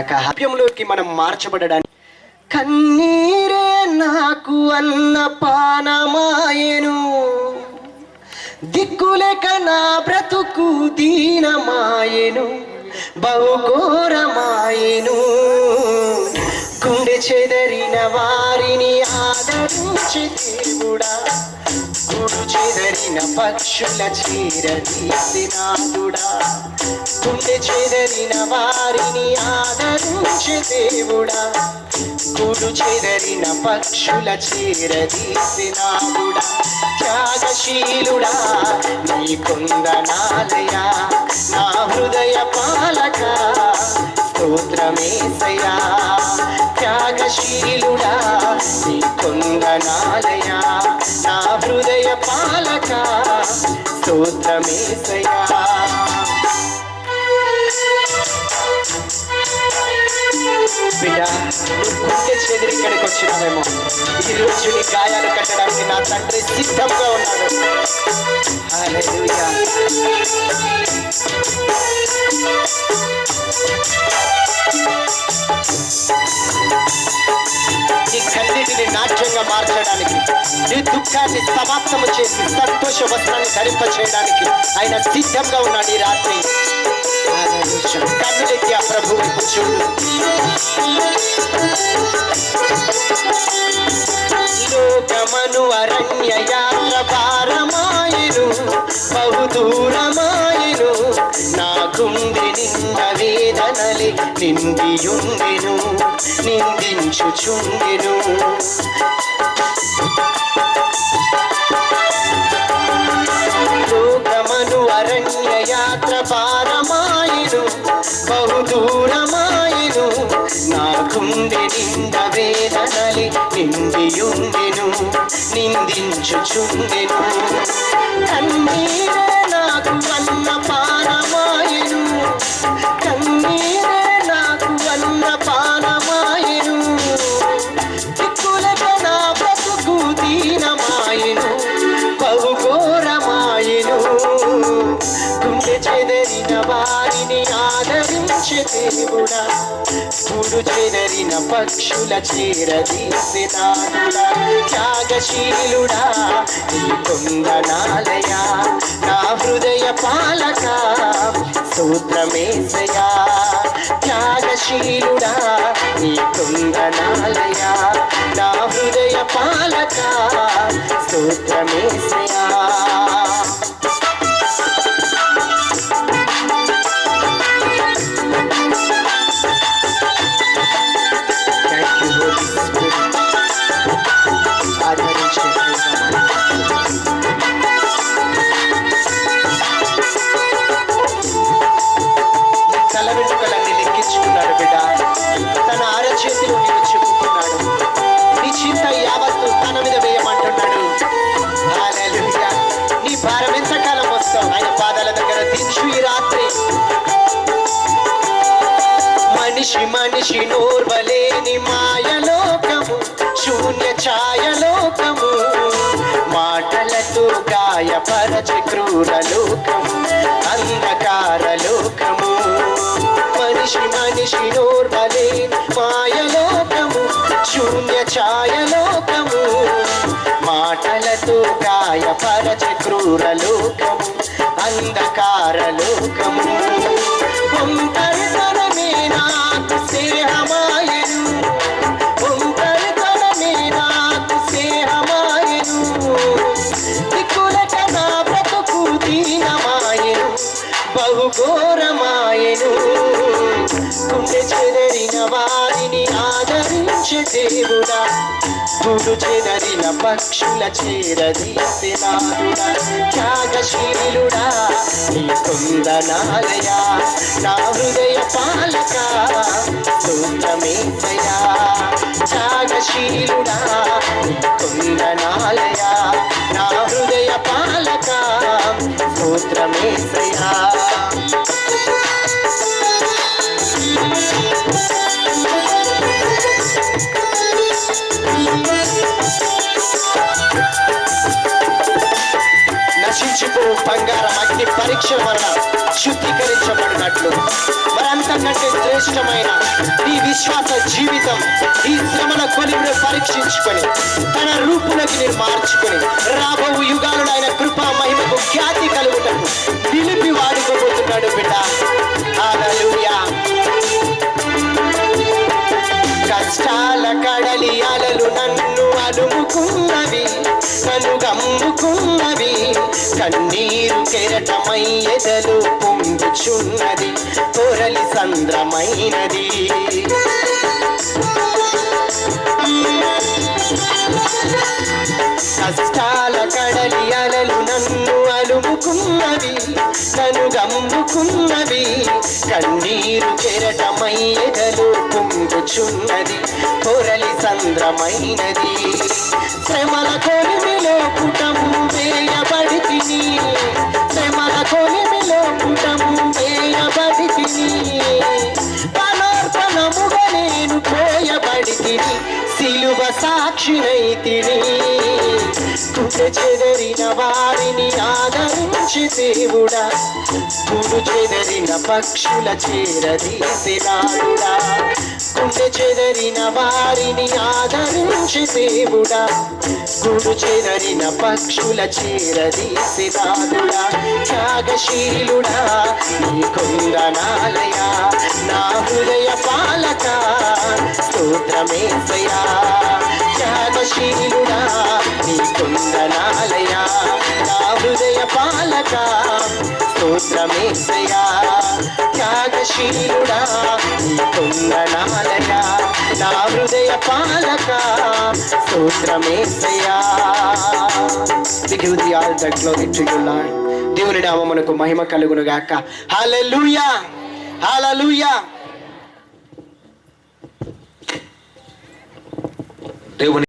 హాప్యంలోకి మనం మార్చబడడానికి కన్నీరే నాకు అన్న పానమాయను. దిక్కులేక నా బ్రతుకు దీనమాయను. బహుఘోరమాయను. గుండె చెదరిన వారిని ఆదరించే దేవుడా. చెదరిన పక్షుల చీరదీసినాదుడా గుండె చెదరిన వారిని ఆదరించే దేవుడా. కుడు చెదరిన పక్షుల చీరదీసినాదుడా త్యాగశీలుడా నీ కొందనాలయా నా హృదయ పాలక. స్తోత్రమేసయా త్యాగశీలుడా నీ స్తోత్రమేసయా బిడ్డ నువ్వు గుండె చెదిరి ఇక్కడికి వచ్చినావేమో ఈ రోజు నీ గాయాలు కట్టడానికి నా తండ్రి సిద్ధంగా ఉన్నాడు హల్లెలూయా నీ వాటిని నాట్యంగా మార్చడానికి నీ దుఃఖాన్ని సమాప్తము చేసి సంతోష వస్త్రాన్ని ధరింప చేయడానికి ఆయన సిద్ధంగా ఉన్నాడు ఈ రాత్రి. కన్నులెత్తి ఆ ప్రభు చూడు లోకమను అరణ్య యాత్ర భారమాయను బహుదూరమాయను నా నిందియుండెను నిందించుచుండెను. లోకమను అరణ్య యాత్ర పారమాయిను బహుదూరమాయిను నా నింద వేదనలి నిందియుండెను నిందించుచుండెను. కన్నీరే నాకు చెదరిన వారిని ఆదరించే దేవుడా. గుడు చెదరిన పక్షుల చేరదీసే చేరదీసినాడుడా త్యాగశీలుడా నీ కొందనాలయా నా హృదయ పాలక సూత్రమేసయా త్యాగశీలుడా నీ కొందనాలయా నా హృదయ పాలక సూత్రమేసయా మనిషి మనిషి నోర్వలేని మాయలోకము శూన్య ఛాయలోకము. మాటలతో గాయపరచి క్రూర లోకము అంధకార లోకము. మనిషి మనిషి నోర్వలేని మాయలోకము శూన్య ఛాయలోకము. మాటలతో గాయపరచి క్రూర లోకము అంధకార లోకము. బహుఘోరమాయను గుండె చెదరిన వారిని ఆదరించే దేవుడా. గుడు చెదరిన పక్షుల చేరదీసినాడుడా త్యాగశీలుడా నీ కుందనాలయా. నా హృదయ పాలక సూత్రమేతయా త్యాగశీలుడా నీ కుందనాలయా. నా హృదయ పాలక సూత్రమేతయా బంగారం అగ్ని పరీక్ష వలన శుద్ధీకరించబడినట్లు. మరంతకంటే శ్రేష్టమైన ఈ విశ్వాస జీవితం ఈ శ్రమల కొలిమిని పరీక్షించుకొని తన రూపులోకి నేను మార్చుకొని రాబో యుగాలను ఆయన కృపా మహిమకు ఖ్యాతి కలుగుటకు నిలిపి వాడుకోబోతున్నాడు బిడ్డ. హల్లెలూయా. కష్టాల కడలి అలలు నన్ను అలుముకున్నవి కన్నీరు కెరటమై ఎదలు పొంగుచున్నది పొరలి సంద్రమైనది. కష్టాల కడలి అలుముకున్నవి నన్ను గమ్ముకున్నవి కన్నీరు కెరటమై ఎదలు పొంగుచున్నది పొరలి సంద్రమైనది. శ్రమల కొలిమిలో పుటము వేయబడి తిని శ్రమల కొలిమిలో సిలువ సాక్షినై తిని కుట చెదరిన వారిని ఆదరించి దేవుడా. కుడు చెదరిన పక్షుల చేరదీసినాడుడా గుండె చెదరిన వారిని ఆదరించి దేవుడా. గుడు చెదరిన పక్షుల చేరదీసినాడుడా త్యాగశీలుడా నీ కొందనాలయా నా హృదయ పాలక స్తోత్రమేసయా త్యాగశీలుడా నీ కొందనాలయా నా హృదయ పాలక స్తోత్రమేసయా త్యాగశీలుడా నీ కొందనాలయా నా హృదయ పాలక స్తోత్రమేసయా We give the all the glory to you, Lord. దేవుని నామమునకు మహిమ కలుగును గాక హల్లెలూయా హల్లెలూయా దేవుని